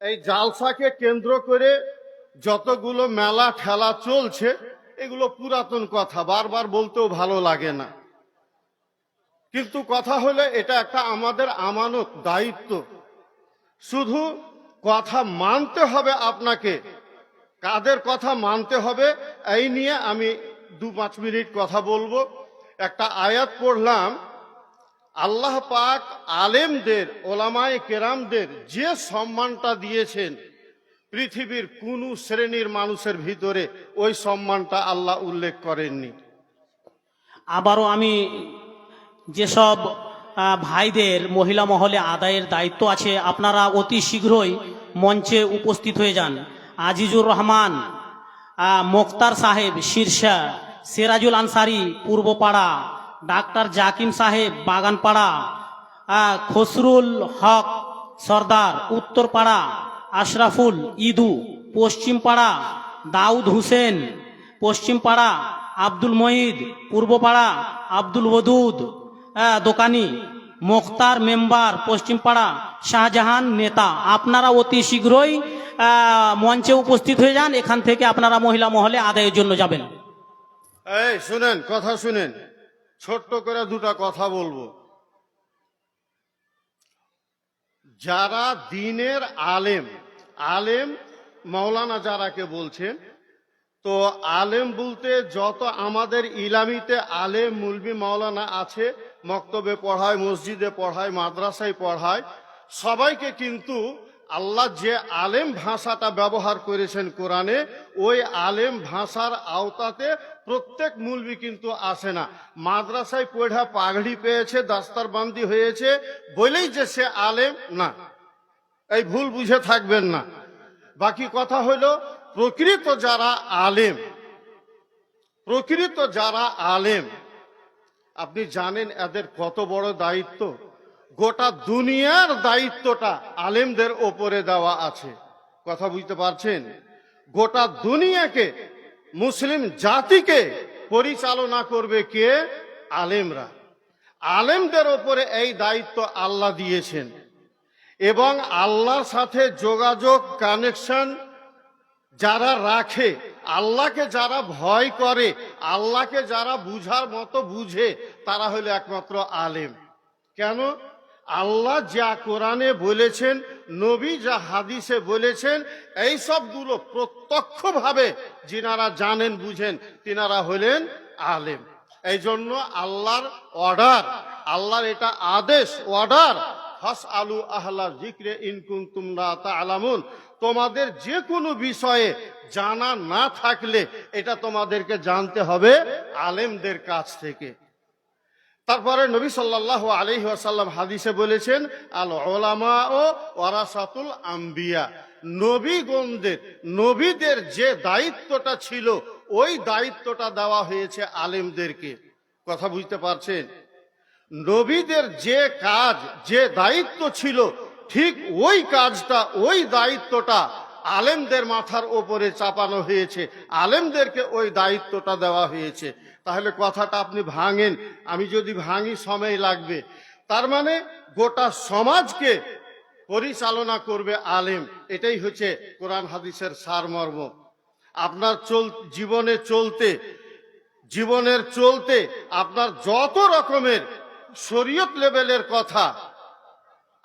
এই জালসাকে কেন্দ্র করে যতগুলো মেলা ঠেলা চলছে, এগুলো পুরাতন কথা, বারবার বলতেও ভালো লাগে না। কিন্তু কথা হলে এটা একটা আমাদের আমানত, দায়িত্ব। শুধু কথা মানতে হবে আপনাকে। কাদের কথা মানতে হবে, এই নিয়ে আমি দু পাঁচ মিনিট কথা বলব। একটা আয়াত পড়লাম আল্লাহ পাক আলেমদের, ওলামায়ে কেরামদের যে সম্মানটা দিয়েছেন, পৃথিবীর কোন শ্রেণির মানুষের ভিতরে ওই সম্মানটা আল্লাহ উল্লেখ করেননি। আবারও আমি যেসব ভাইদের মহিলা মহলে আদায়ের দায়িত্ব আছে, আপনারা অতি শীঘ্রই মঞ্চে উপস্থিত হয়ে যান। আজিজুর রহমান মোক্তার সাহেব শীর্ষা সিরাজুল আনসারি, পূর্বপাড়া ডাক্তার জাকিম সাহেব, বাগানপাড়া খসরুল হক, সর্দার, উত্তরপাড়া, আশরাফুল, ইদু, পশ্চিমপাড়া, দাউদ হুসেন, পশ্চিমপাড়া, আব্দুল মঈদ, পূর্বপাড়া, আব্দুল ওদুদ দোকানি, মোখতার মেম্বার, পশ্চিমপাড়া, শাহজাহান নেতা। আপনারা অতি শীঘ্রই মঞ্চে উপস্থিত হয়ে যান। এখান থেকে আপনারা মহিলা মহলে আদায়ের জন্য যাবেন। এই, শুনেন, কথা শুনেন। ছোট্ট করে দুটা কথা বলব। যারা দিনের আলেম আলেম মাওলানা যারাকে বলছেন, তো আলেম বলতে যত আমাদের ইলামিতে আলেম, মুলবি মাওলানা আছে, মক্তবে পড়ায়, মসজিদে পড়ায়, মাদ্রাসায় পড়ায়, সবাইকে কিন্তু আল্লাহ যে আলেম ভাষাটা ব্যবহার করেছেন কোরআনে, ওই আলেম ভাষার আওতাতে প্রত্যেক মুলবি কিন্তু আসে না। মাদ্রাসায় পড়া পাগড়ি পেয়েছে, দাস্তারবান্দি হয়েছে, বলেই যে সে আলেম না। এই ভুল বুঝে থাকবেন না। বাকি কথা হলো, প্রকৃত যারা আলেম, প্রকৃত যারা আলেম, আপনি জানেন এদের কত বড় দায়িত্ব? গোটা দুনিয়ার দায়িত্বটা আলেমদের ওপরে দেওয়া আছে। কথা বুঝতে পারছেন? গোটা দুনিয়াকে, মুসলিম জাতিকে পরিচালনা করবে কে? আলেমরা। আলেমদের ওপরে এই দায়িত্ব আল্লাহ দিয়েছেন। এবং আল্লাহর সাথে যোগাযোগ কানেকশন যারা রাখে, আল্লাহকে যারা ভয় করে, আল্লাহকে যারা বুঝার মতো বুঝে, তারা হলো একমাত্র আলেম। কেন? আল্লাহ যা কোরআনে বলেছেন, নবী যা হাদিসে বলেছেন এই সবগুলো প্রত্যক্ষভাবে যিনারা জানেন, বুঝেন, তিনারা হলেন আলেম। এই জন্য আল্লাহর অর্ডার আল্লাহর এটা আদেশ অর্ডার ফাস আলু আহলা জিক্রে ইনকুম তোমরা তা আলামুন তোমাদের যে কোনো বিষয়ে জানা না থাকলে এটা তোমাদেরকে জানতে হবে আলেমদের কাছ থেকে। তারপরে নবী সাল্লাহ আলহি আসাল্লাম হাদিসে বলেছেন, আল ওলামা ও ওয়ারাসাতুল আম্বিয়া। নবীগণদের, নবীদের যে দায়িত্বটা ছিল, ওই দায়িত্বটা দেওয়া হয়েছে আলেমদেরকে। কথা বুঝতে পারছেন? নবীদের যে কাজ, যে দায়িত্ব ছিল, ঠিক ওই কাজটা, ওই দায়িত্বটা আলেমদের মাথার ওপরে চাপানো হয়েছে। আলেমদেরকে ওই দায়িত্বটা দেওয়া হয়েছে। তাহলে কথাটা আপনি ভাঙেন। আমি যদি ভাঙি, সময় লাগবে। তার মানে গোটা সমাজকে পরিচালনা করবে আলেম। এটাই হচ্ছে কোরআন হাদিসের সারমর্ম। আপনার চল, জীবনে চলতে, জীবনের চলতে আপনার যত রকমের শরীয়ত লেভেলের কথা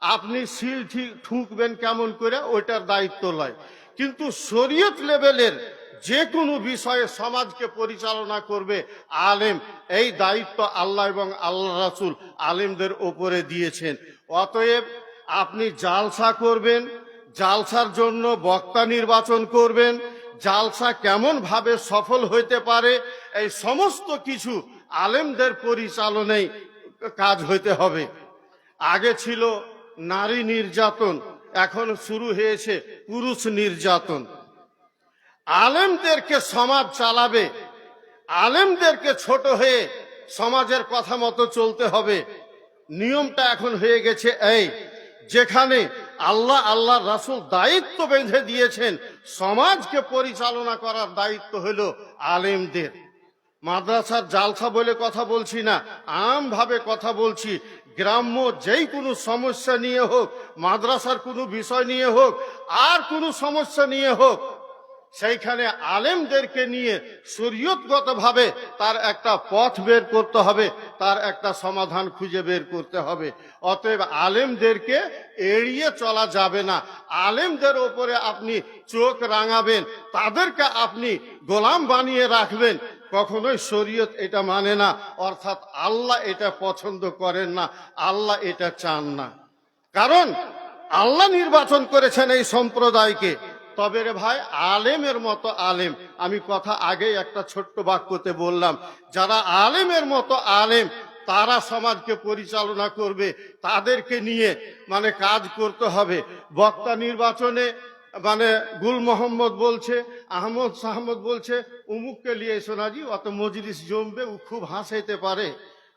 আপনি সিল ঠিক ঠুকবেন কেমন করে, ওইটার দায়িত্ব লয়। কিন্তু শরীয়ত লেভেলের যে কোনো বিষয়ে সমাজকে পরিচালনা করবে আলেম, এই দায়িত্ব আল্লাহ এবং আল্লাহ রাসুল আলেমদের ওপরে দিয়েছেন। অতএব আপনি জালসা করবেন, জালসার জন্য বক্তা নির্বাচন করবেন, জালসা কেমনভাবে সফল হইতে পারে, এই সমস্ত কিছু আলেমদের পরিচালনায় কাজ হইতে হবে। আগে ছিল নারী নির্যাতন এখন শুরু হয়েছে পুরুষ নির্যাতন। আলেমদেরকে সমাজ চালাবে, আলেমদেরকে ছোট হয়ে সমাজের কথা মতো চলতে হবে। নিয়মটা এখন হয়ে গেছে এই, যেখানে আল্লাহ আল্লাহ রাসুল দায়িত্ব বেঁধে দিয়েছেন, সমাজকে পরিচালনা করার দায়িত্ব হলো আলেমদের। মাদ্রাসার জালসা বলে কথা বলছি না আমভাবে কথা বলছি গ্রাম্য যেই কোনো সমস্যা নিয়ে হোক, মাদ্রাসার কোনো বিষয় নিয়ে হোক, আর কোনো সমস্যা নিয়ে হোক, সেইখানে আলেমদেরকে নিয়ে শরীয়তগতভাবে তার একটা পথ বের করতে হবে, তার একটা সমাধান খুঁজে বের করতে হবে। অতএব আলেমদেরকে এড়িয়ে চলা যাবে না। আলেমদের ওপরে আপনি চোখ রাঙাবেন, তাদেরকে আপনি গোলাম বানিয়ে রাখবেন কখনোই শরীয়ত এটা মানে না, অর্থাৎ আল্লাহ এটা পছন্দ করেন না, আল্লাহ এটা চান না। কারণ আল্লাহ নির্বাচন করেছেন এই সম্প্রদায়কে। তবে রে ভাই, আলেমের মতো আলেম, আমি কথা আগেই একটা ছোট্ট বাক্যতে বললাম, যারা আলেমের মতো আলেম, তারা সমাজকে পরিচালনা করবে, তাদেরকে নিয়ে মানে কাজ করতে হবে। বক্তা নির্বাচনে মানে গুল মোহাম্মদ বলছে, আহমদ সাহমদ বলছে, উমুককে নিয়ে এসো নাজি অত মজলিস জমবে, ও খুব হাসাইতে পারে,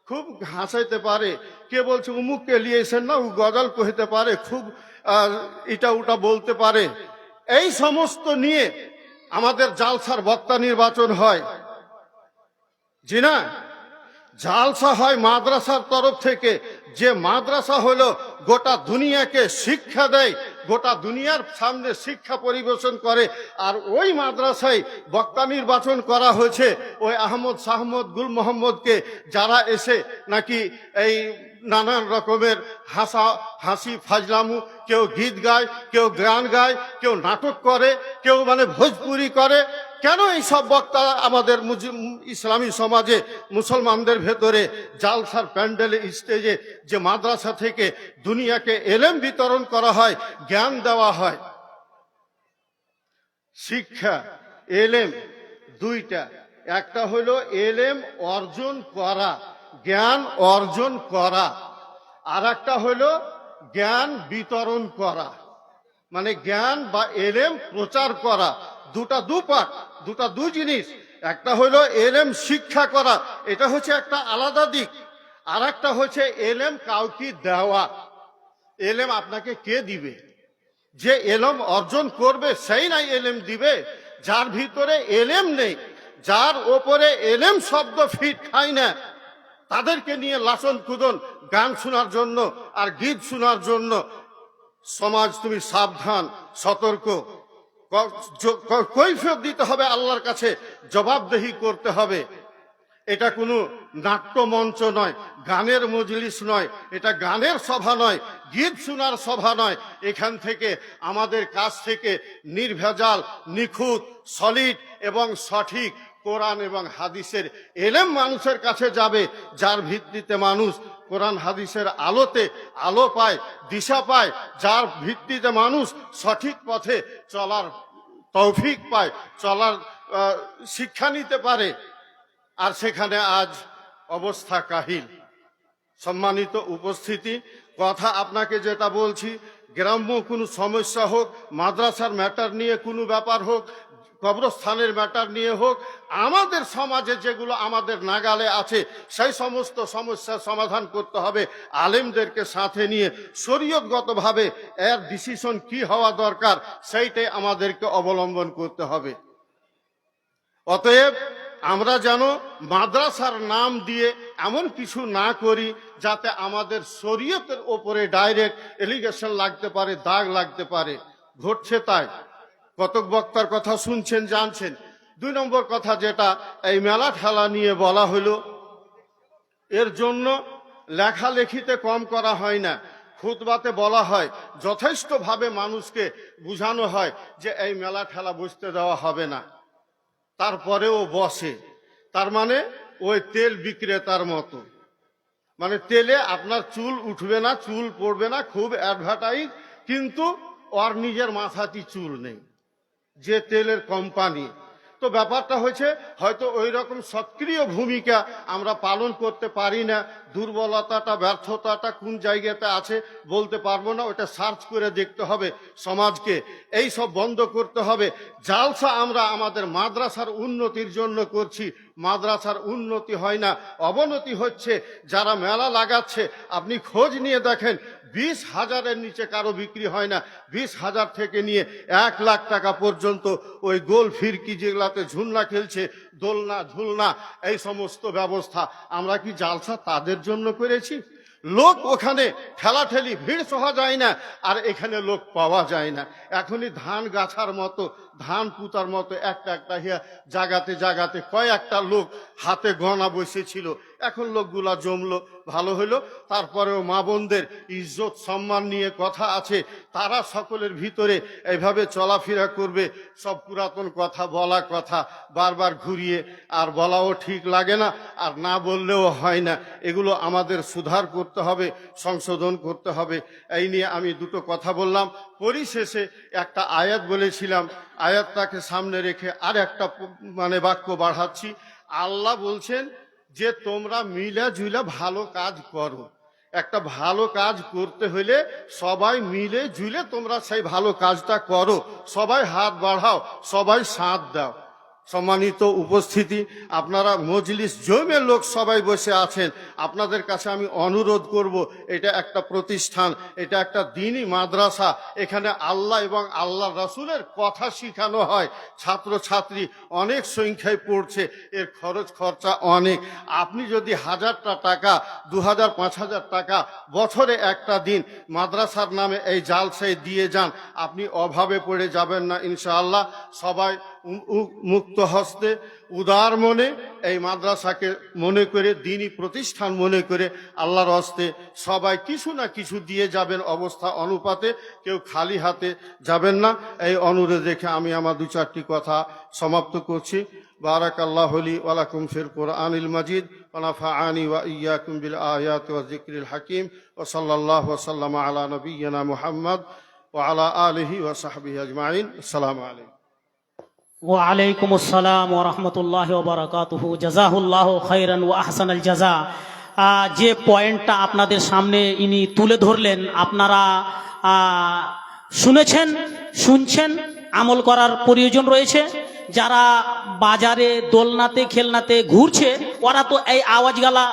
খুব হাসাইতে পারে। কে বলছে, উমুককে নিয়ে এসেন না, ও গজল কহিতে পারে, খুব এটা ওটা বলতে পারে। এই সমস্ত নিয়ে আমাদের জালসার বক্তা নির্বাচন হয়। জি না? জালসা হয় মাদ্রাসার তরফ থেকে। যে মাদ্রাসা হলো, গোটা দুনিয়াকে শিক্ষা দেয়, গোটা দুনিয়ার সামনে শিক্ষা পরিবেশন করে, আর ওই মাদ্রাসায় বক্তা নির্বাচন করা হয়েছে। ওই আহমদ সাহমদ গুল মোহাম্মদকে যারা এসে নাকি এই নানান রকমের হাসা, হাসি ফাজলামু, কেউ গীত গায়, কেউ গান গায়, কেউ নাটক করে, কেউ মানে ভোজপুরি করে কেন এই সব বক্তা আমাদের ইসলামী সমাজে মুসলমানদের ভেতরে জালসার প্যান্ডেলে স্টেজে যে মাদ্রাসা থেকে দুনিয়াকে এলেম বিতরণ করা হয়, জ্ঞান দেওয়া হয়? শিক্ষা, এলেম দুইটা। একটা হলো এলেম অর্জন করা, জ্ঞান অর্জন করা। আর একটা হলো জ্ঞান বিতরণ করা। মানে জ্ঞান বা এলেম প্রচার করা। দুটা দু পাঠ, দুটা দু জিনিস। একটা হলো এলেম শিক্ষা করা, এটা হচ্ছে একটা আলাদা দিক। আর একটা হচ্ছে এলেম কাউকে দেওয়া। এলেম আপনাকে কে দিবে? যে এলম অর্জন করবে, সেই নাই এলেম দিবে। যার ভিতরে এলেম নেই, যার ওপরে এলেম শব্দ ফিট খায় না, তাদেরকে নিয়ে লাসন কুদন, গান শোনার জন্য আর গীত শোনার জন্য। সমাজ, তুমি সাবধান, সতর্ক। কৈফিয়ত দিতে হবে আল্লাহর কাছে, জবাবদেহি করতে হবে। এটা কোনো নাট্যমঞ্চ নয়, গানের মজলিস নয়, এটা গানের সভা নয়, গীত শোনার সভা নয়। এখান থেকে আমাদের কাছ থেকে নির্ভেজাল, নিখুঁত, সলিড এবং সঠিক কোরআন এবং হাদিসের এলেম মানুষের কাছে যাবে, যার ভিত্তিতে মানুষ কোরআন হাদিসের আলোতে আলো পায়, দিশা পায়, যার ভিত্তিতে মানুষ সঠিক পথে চলার তৌফিক পায়, চলার শিক্ষা নিতে পারে। আর সেখানে আজ অবস্থা কাহিল। সম্মানিত উপস্থিতি, কথা আপনাকে যেটা বলছি, গ্রাম্য কোনো সমস্যা হোক, মাদ্রাসার ম্যাটার নিয়ে কোনো ব্যাপার হোক কবরস্থানের ম্যাটার নিয়ে হোক, আমাদের সমাজে যেগুলো আমাদের নাগালে আছে, সেই সমস্ত সমস্যার সমাধান করতে হবে আলেমদেরকে সাথে নিয়ে। শরীয়তগতভাবে এর ডিসিশন কি হওয়া দরকার, সেইটাই আমাদেরকে অবলম্বন করতে হবে। অতএব আমরা যেন মাদ্রাসার নাম দিয়ে এমন কিছু না করি, যাতে আমাদের শরীয়তের ওপরে ডাইরেক্ট এলিগেশন লাগতে পারে, দাগ লাগতে পারে। ঘটছে তাই। কতক বক্তার কথা শুনছেন, জানছেন। দুই নম্বর কথা যেটা, এই মেলা ঠেলা নিয়ে বলা হলো এর জন্য লেখালেখিতে কম করা হয় না। খুতবাতে বলা হয়, যথেষ্টভাবে মানুষকে বোঝানো হয় যে এই মেলা ঠেলা বসতে দেওয়া হবে না। তারপরেও বসে। তার মানে ওই তেল বিক্রেতার মতো। মানে তেলে আপনার চুল উঠবে না, চুল পড়বে না, খুব অ্যাডভার্টাইজ, কিন্তু ওর নিজের মাথাটি চুল নেই। যে তেলের কোম্পানি। তো ব্যাপারটা হয়েছে, হয়তো ওই রকম সক্রিয় ভূমিকা আমরা পালন করতে পারি না, দুর্বলতাটা, ব্যর্থতাটা কোন জায়গাতে আছে বলতে পারব না ওটা সার্চ করে দেখতে হবে সমাজকে। এই সব বন্ধ করতে হবে। জালসা আমরা আমাদের মাদ্রাসার উন্নতির জন্য করছি মাদ্রাসার উন্নতি হয় না, অবনতি হচ্ছে, যারা মেলা লাগাচ্ছে, আপনি খোঁজ নিয়ে দেখেন, বিশ হাজারের নিচে কারও বিক্রি হয় না, বিশ হাজার থেকে নিয়ে এক লাখ টাকা পর্যন্ত ওই গোল ফিরকি যেগুলাতে ঝুলনা খেলছে, দোলনা ঝুলনা, এই সমস্ত ব্যবস্থা। আমরা কি জালসা তাদের জন্য করেছি? লোক ওখানে ঠেলাঠেলি, ভিড় সহা যায় না, আর এখানে লোক পাওয়া যায় না। এখনই ধান গাছার মতো ধান পুতার মতো একটা একটা হিয়া জাগাতে জাগাতে কয়েকটা লোক হাতে গনা বসেছিল। এখন লোকগুলা জমলো, ভালো হইল। তারপরেও মা বোনদের ইজ্জত, সম্মান নিয়ে কথা আছে। তারা সকলের ভিতরে এইভাবে চলাফেরা করবে, সব পুরাতন কথা, বলা কথা বারবার ঘুরিয়ে আর বলাও ঠিক লাগে না আর না বললেও হয় না। এগুলো আমাদের সুধার করতে হবে, সংশোধন করতে হবে। এই নিয়ে আমি দুটো কথা বললাম। পরিশেষে একটা আয়াত বলেছিলাম, আয়াতটাকে সামনে রেখে আর একটা মানে বাক্য বাড়াচ্ছি। আল্লাহ বলছেন যে তোমরা মিলা জুলা ভালো কাজ করো। একটা ভালো কাজ করতে হলে সবাই মিলে জুলে তোমরা সেই ভালো কাজটা করো। সবাই হাত বাড়াও, সবাই সাঁত দাও। সম্মানিত উপস্থিতি, আপনারা মজলিস জমে লোক সবাই বসে আছেন। আপনাদের কাছে আমি অনুরোধ করব, এটা একটা প্রতিষ্ঠান, এটা একটা দিনই মাদ্রাসা, এখানে আল্লাহ এবং আল্লাহ রাসূলের কথা শিখানো হয়। ছাত্র ছাত্রী অনেক সংখ্যায় পড়ছে, এর খরচ খরচা অনেক। আপনি যদি হাজারটা টাকা দু হাজার পাঁচ হাজার টাকা বছরে একটা দিন মাদ্রাসার নামে এই জালসায় দিয়ে যান, আপনি অভাবে পড়ে যাবেন না, ইনশাআল্লাহ। সবাই মুক্ত হস্তে উদার মনে এই মাদ্রাসাকে মনে করে দিনই প্রতিষ্ঠান মনে করে আল্লাহর হস্তে সবাই কিছু না কিছু দিয়ে যাবেন অবস্থা অনুপাতে, কেউ খালি হাতে যাবেন না। এই অনুরোধ রেখে আমি আমার দু চারটি কথা সমাপ্ত করছি। বারাক আল্লাহ আলি ওয়ালাকুম ফির কোরআনিল মাজিদ ওনাফা আনি ওয়া ইয়াকুম বিল আয়াত ওয়া জিক্রিল হাকিম ও সাল্লাহ ওসাল্লাম আলা নবীনা মুহাম্মদ ওয়া আলা আলহি ওয়া সাহাবি আজমাইন। সালাম আলাইকুম। ওয়ালাইকুম আসসালাম ও রহমতুল্লাহ ওবরাকাতুহু জাজাহুল্লাহ খৈরান ও আহসান আল জাজা যে পয়েন্টটা আপনাদের সামনে ইনি তুলে ধরলেন, আপনারা শুনেছেন, শুনছেন, আমল করার প্রয়োজন রয়েছে। যারা বাজারে, দোলনাতে, খেলনাতে ঘুরছে, ওরা তো এই আওয়াজগালা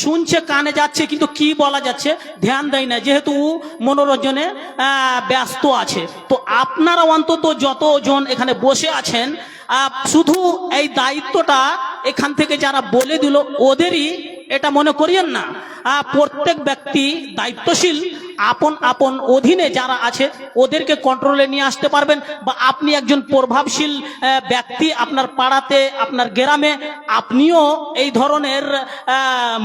শুনছে, কানে যাচ্ছে, কিন্তু কি বলা যাচ্ছে? ধ্যান দেয় না, যেহেতু মনোরঞ্জনে ব্যস্ত আছে। তো আপনারা অন্তত যতজন এখানে বসে আছেন শুধু এই দায়িত্বটা এখান থেকে যারা বলে দিল, ওদেরই এটা মনে করিয়েন না। প্রত্যেক ব্যক্তি দায়িত্বশীল। আপন আপন অধীনে যারা আছে, ওদেরকে কন্ট্রোলে নিয়ে আসতে পারবেন বা আপনি একজন প্রভাবশীল ব্যক্তি আপনার পাড়াতে, আপনার গ্রামে, আপনিও এই ধরনের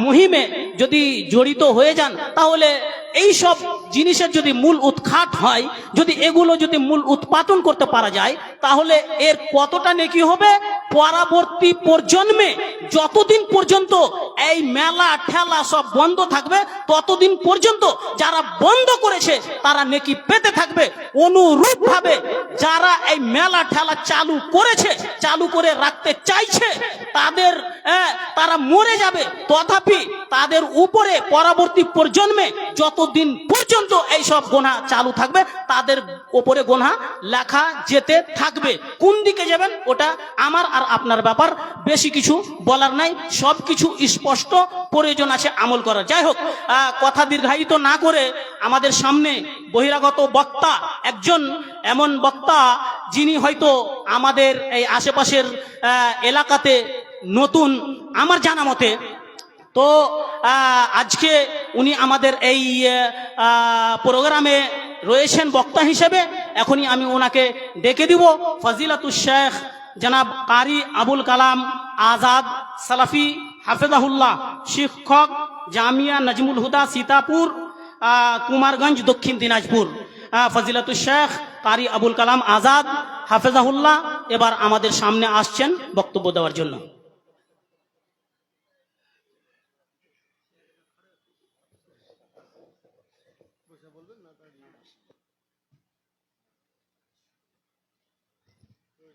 মুহিমে যদি জড়িত হয়ে যান, তাহলে এই সব জিনিসের যদি মূল উৎখাত হয়, যদি এগুলো যদি মূল উৎপাদন করতে পারা যায়, তাহলে এর কতটা নেকি হবে? পরবর্তী প্রজন্মে যতদিন পর্যন্ত এই মেলা ঠেলা সব বন্ধ থাকবে, ততদিন পর্যন্ত যারা বন্ধ করেছে, তারা নেকি পেতে থাকবে। অনুরূপ ভাবে যারা এই মেলা ঠেলা চালু করেছে, চালু করে রাখতে চাইছে, তাদের তারা মরে যাবে। তথাপি তাদের উপরে পরবর্তী প্রজন্মে যতদিন পর্যন্ত এই সব গোনা চালু থাকবে, তাদের উপরে গোনা লেখা যেতে থাকবে। কোন দিকে যাবেন? ওটা আমার আপনার ব্যাপার বেশি কিছু বলার নাই, সব কিছু স্পষ্ট, প্রয়োজন আছে আমল করার। যাই হোক কথা দীর্ঘায়িত না করে আমাদের সামনে বহিরাগত বক্তা, একজন এমন বক্তা যিনি হয়তো আমাদের এই আশেপাশের এলাকাতে নতুন, আমার জানা মতে, তো আজকে উনি আমাদের এই প্রোগ্রামে রয়েছেন বক্তা হিসেবে, এখনই আমি ওনাকে ডেকে দিব। ফজিলাতুল শেখ জনাব কারি আবুল কালাম আজাদ সালাফি হাফেজাহুল্লাহ, শিক্ষক জামিয়া নজমুল হুদা, সীতাপুর কুমারগঞ্জ, দক্ষিণ দিনাজপুর। ফজিলাতুল শেখ কারি আবুল কালাম আজাদ হাফেজাহুল্লাহ এবার আমাদের সামনে আসছেন বক্তব্য দেওয়ার জন্য।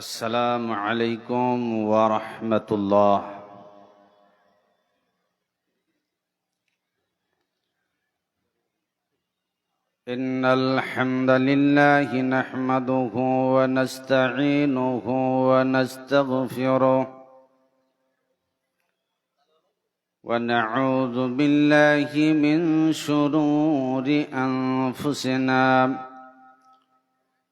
السلام عليكم ورحمة الله. إن الحمد لله نحمده ونستعينه ونستغفره ونعوذ بالله من شرور أنفسنا.